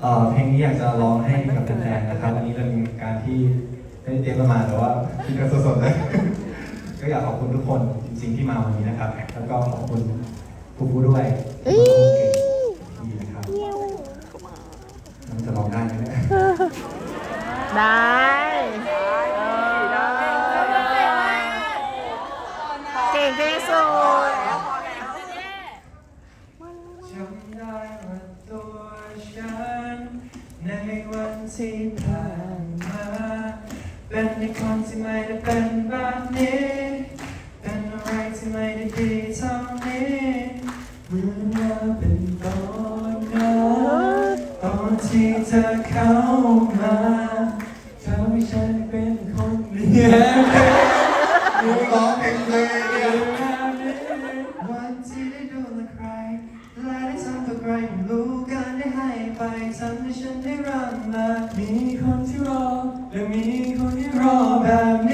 เอ่อเพลงนี้อยากจะร้องให้กับแฟนๆนะครับอันนี้เป็นการที่ได้เตรียมมาแต่ว่าคิดกันสดๆเลยก็อยากขอบคุณทุกคนจริงๆที่มาวันนี้นะครับ แล้วก็ขอบคุณผู้ผู้ด้วยที่มาร่วมเก่งดีนะครับมันจะร้องได้ไหมเนี่ยได้เออเก่งที่สุด จำได้ว่าตัวฉัน ในวันที่ผ่านมา เป็นในคนที่ไม่ได้ เป็นแบบนี้เป็นอะไรที่ไม่ได้ดีเท่านี้เหมือนว่าเป็นตอนนั้นตอนที่เธอเข้ามาทำให้ฉันเป็นคนเดียวดูร้องเพลงเลยเนี่ยวันที่ได้ดูแลใครและได้ทำกับใครไม่รู้กันได้ให้ไปทำให้ฉันได้รักมามีคนที่รอและมีคนที่รอแบบนี้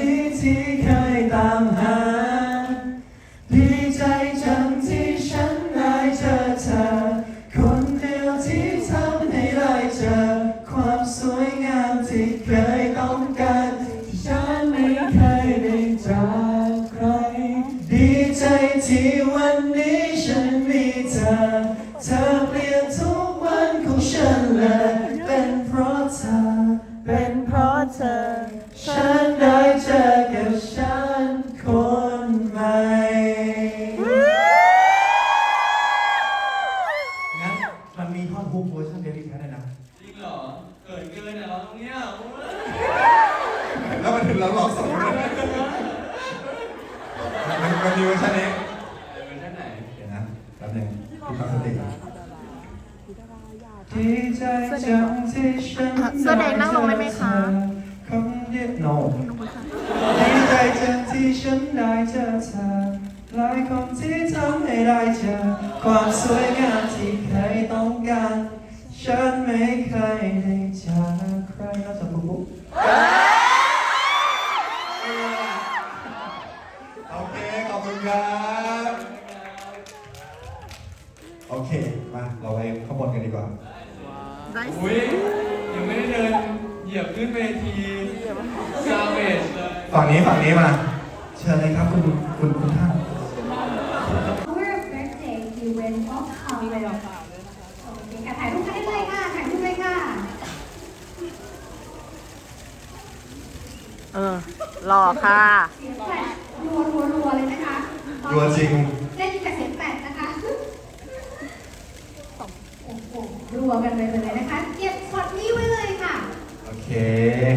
ที่วันนี้ฉันมีเธอ เธอเปลี่ยนทุกวันของฉันเลย เป็นเพราะเธอ เป็นเพราะเธอ ฉันได้เจอกับฉันคนใหม่ งั้นมันมีท่อนฮุกเวอร์ชันเดวิดแคทด้วยนะ จริงเหรอเกินเกินอะเราตรงเนี้ยโอ้ย แล้วมันถึงเราร้องสองเลยมันมันมีเวอร์ชันนี้ เวอร์ชันไหน เดี๋ยวนะแป๊บหนึงพี่ฟังสติก่อนดีใจจัง ที่ฉันเสื้อแดงนั่งลงได้ไหมคะคนเดียว no ดีใจจังที่ฉันได้เจอเธอหลายคนที่ทำให้ได้เจอความสวยงามที่เคยต้องการ ฉันไม่เคยได้จากใครนอกจากปุ๊บปุ๊บโอเค ขอบคุณครับ โอเค มา เราไปข้างบนกันดีกว่า ได้อุ้ยยังไม่ได้เดินเหยียบขึ้นเวทีซาเวจเลย ฝั่งนี้ฝั่งนี้มา เชิญเลยครับคุณคุณคุณท่าน Our birthday event of Halloween โอเคค่ะถ่ายรูปกันได้เลยค่ะถ่ายรูปเลยค่ะเออหล่อค่ะ เสียงแฟลชรัวรัวรัวเลยนะคะรัวจริง ได้ยินแต่เสียงแฟลชนะคะ โอ้โหรั วกันเลยเลยนะคะ เก็บช็อตนี้ไว้เลยค่ะโอเค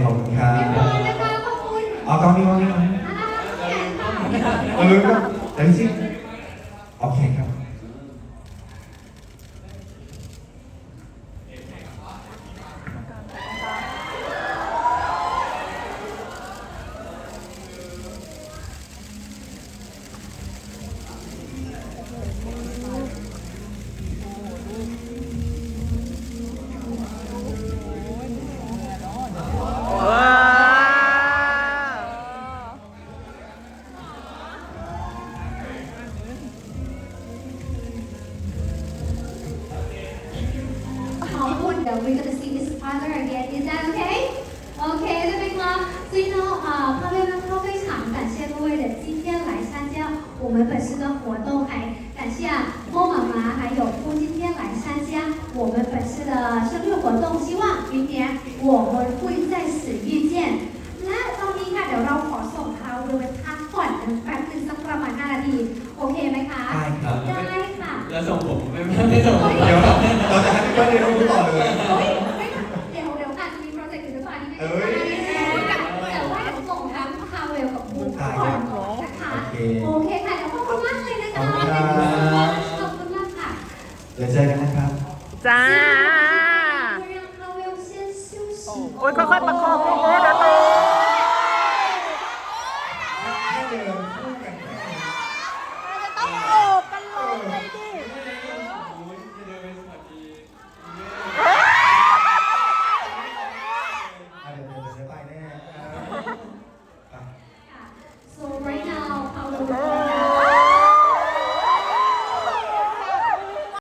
ขอบคุณครัเรียบร้อยบนะคะขอบคุณเอากล้องนี้กล้องนี้กล้องนี้อ่าเนี่ยค่ะ เอาลืมก็เดี๋ยวสิโอเคครับ ขอบคุณ We're gonna see this father again is that okay okay 对不对吗所以呢啊旁边呢他非常感谢各位的今天来参加我们本次的活动还感谢莫妈妈还有夫今天来参加我们本次的生日活动希望明年我们会在此遇见และตอนนี้ค่ะเดี๋ยวเราขอส่งเขาไปพักผ่อนกันแป๊บนึงสักประมาณ5นาที โอเคไหมคะ ได้ครับ ได้ค่ะ แล้วส่งผมไม่ไม่ส่งผม เดี๋ยวเราจะให้ เต่อเลย เฮ้ยเดี๋ยวเดี๋ยวอาจจะมีโปรเจกต์อื่นปะที่ไม่ได้ทำอันนี้แต่ว่าเดี๋ยวส่งทั้งพาเวลกับบูมก่อนนะคะโอเคค่ะเดี๋ยวขอบคุณมากเลยนะคะขอบคุณมากค่ะเดี๋ยวเจอกันนะครับ จ้า让พายค่โอ้ยค่อยๆประคองโอ้ยนะนกันแค่อเราจะต้องโอบกันลงเลยดิ